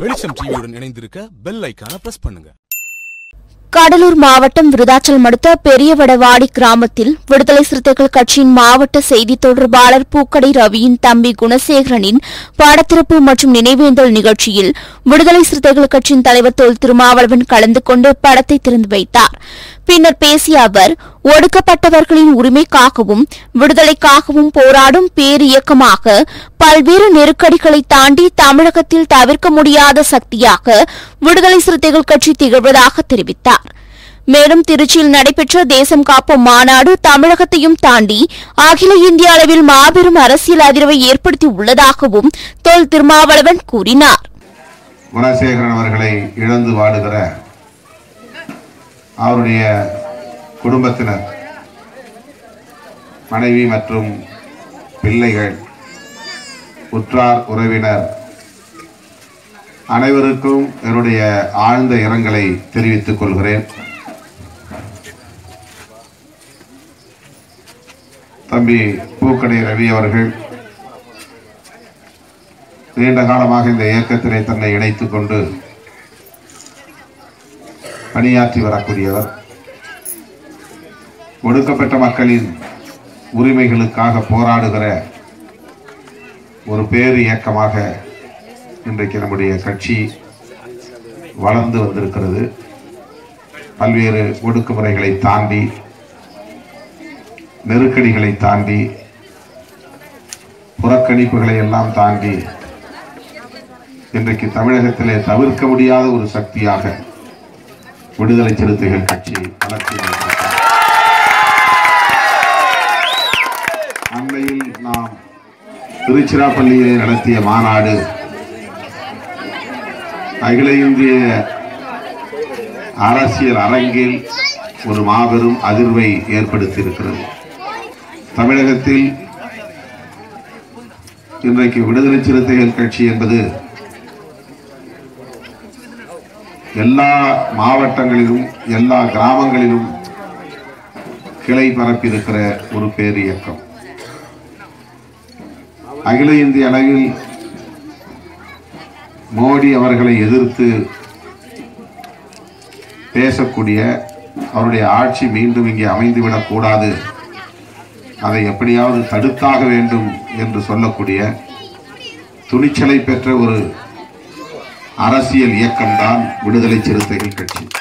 வெளிச்சம் டிவியுடன் இணைந்திருக்க பெல் ஐக்கான பிரஸ் பண்ணுங்க. கடலூர் மாவட்டம் விருதாச்சலம் அடுத்த பெரியவடவாடி கிராமத்தில் விடுதலை சிறுத்தைகள் கட்சியின் மாவட்ட செய்தி தொடர்பாளர் பூக்கடை ரவியின் தம்பி குணசேகரனின் பாடத்திறப்பு மற்றும் நினைவேந்தல் நிகழ்ச்சியில் விடுதலை சிறுத்தைகள் கட்சியின் தலைவர் தொல் திருமாவளவன் கலந்து கொண்டு படத்தை திறந்து வைத்தார். பின்னர் பேசிய அவர் ஒடுக்கப்பட்டவர்களின் உரிமைக்காகவும் விடுதலைக்காகவும் போராடும் பேரியக்கமாக பல்வேறு நெருக்கடிகளை தாண்டி தமிழகத்தில் தவிர்க்க முடியாத சக்தியாக விடுதலை சிறுத்தைகள் கட்சி திகழ்வதாக தெரிவித்தார். மேலும் திருச்சியில் நடைபெற்ற தேசம் காப்போம் மாநாடு தமிழகத்தையும் தாண்டி அகில இந்திய அளவில் மாபெரும் அரசியல் அதிர்வை ஏற்படுத்தி உள்ளதாகவும் தொல் திருமாவளவன் கூறினார். குணசேகரன் அவர்களை இழந்து வாடுகிற அவருடைய குடும்பத்தினர் மனைவி மற்றும் பிள்ளைகள் உற்றார் உறவினர் அனைவருக்கும் என்னுடைய ஆழ்ந்த இரங்கலை தெரிவித்துக் கொள்கிறேன். தம்பி பூக்கடை ரவி அவர்கள் நீண்ட காலமாக இந்த இயக்கத்திலே தன்னை இணைத்துக் கொண்டு பணியாற்றி வரக்கூடியவர். ஒடுக்கப்பட்ட மக்களின் உரிமைகளுக்காக போராடுகிற ஒரு பேர் இயக்கமாக இன்றைக்கு நம்முடைய கட்சி வளர்ந்து வந்திருக்கிறது. பல்வேறு ஒடுக்குமுறைகளை தாண்டி நெருக்கடிகளை தாண்டி புறக்கணிப்புகளை எல்லாம் தாண்டி இன்றைக்கு தமிழகத்திலே தவிர்க்க முடியாத ஒரு சக்தியாக விடுதலை சிறுத்தைகள் கட்சி வளர்ச்சி அண்மையில் நாம் திருச்சிராப்பள்ளியில் நடத்திய மாநாடு அகில இந்திய அரசியல் அரங்கில் ஒரு மாபெரும் அதிர்வை ஏற்படுத்தியிருக்கிறது. தமிழகத்தில் இன்றைக்கு விடுதலை சிறுத்தைகள் கட்சி என்பது எல்லா மாவட்டங்களிலும் எல்லா கிராமங்களிலும் கிளை பரப்பியிருக்கிற ஒரு பேர் இயக்கம். அகில இந்திய அளவில் மோடி அவர்களை எதிர்த்து பேசக்கூடிய அவருடைய ஆட்சி மீண்டும் இங்கே அமைந்துவிடக் கூடாது அதை எப்படியாவது தடுத்தாக வேண்டும் என்று சொல்லக்கூடிய துணிச்சலை பெற்ற ஒரு அரசியல் இயக்கம்தான் விடுதலை சிறுத்தைகள் கட்சி.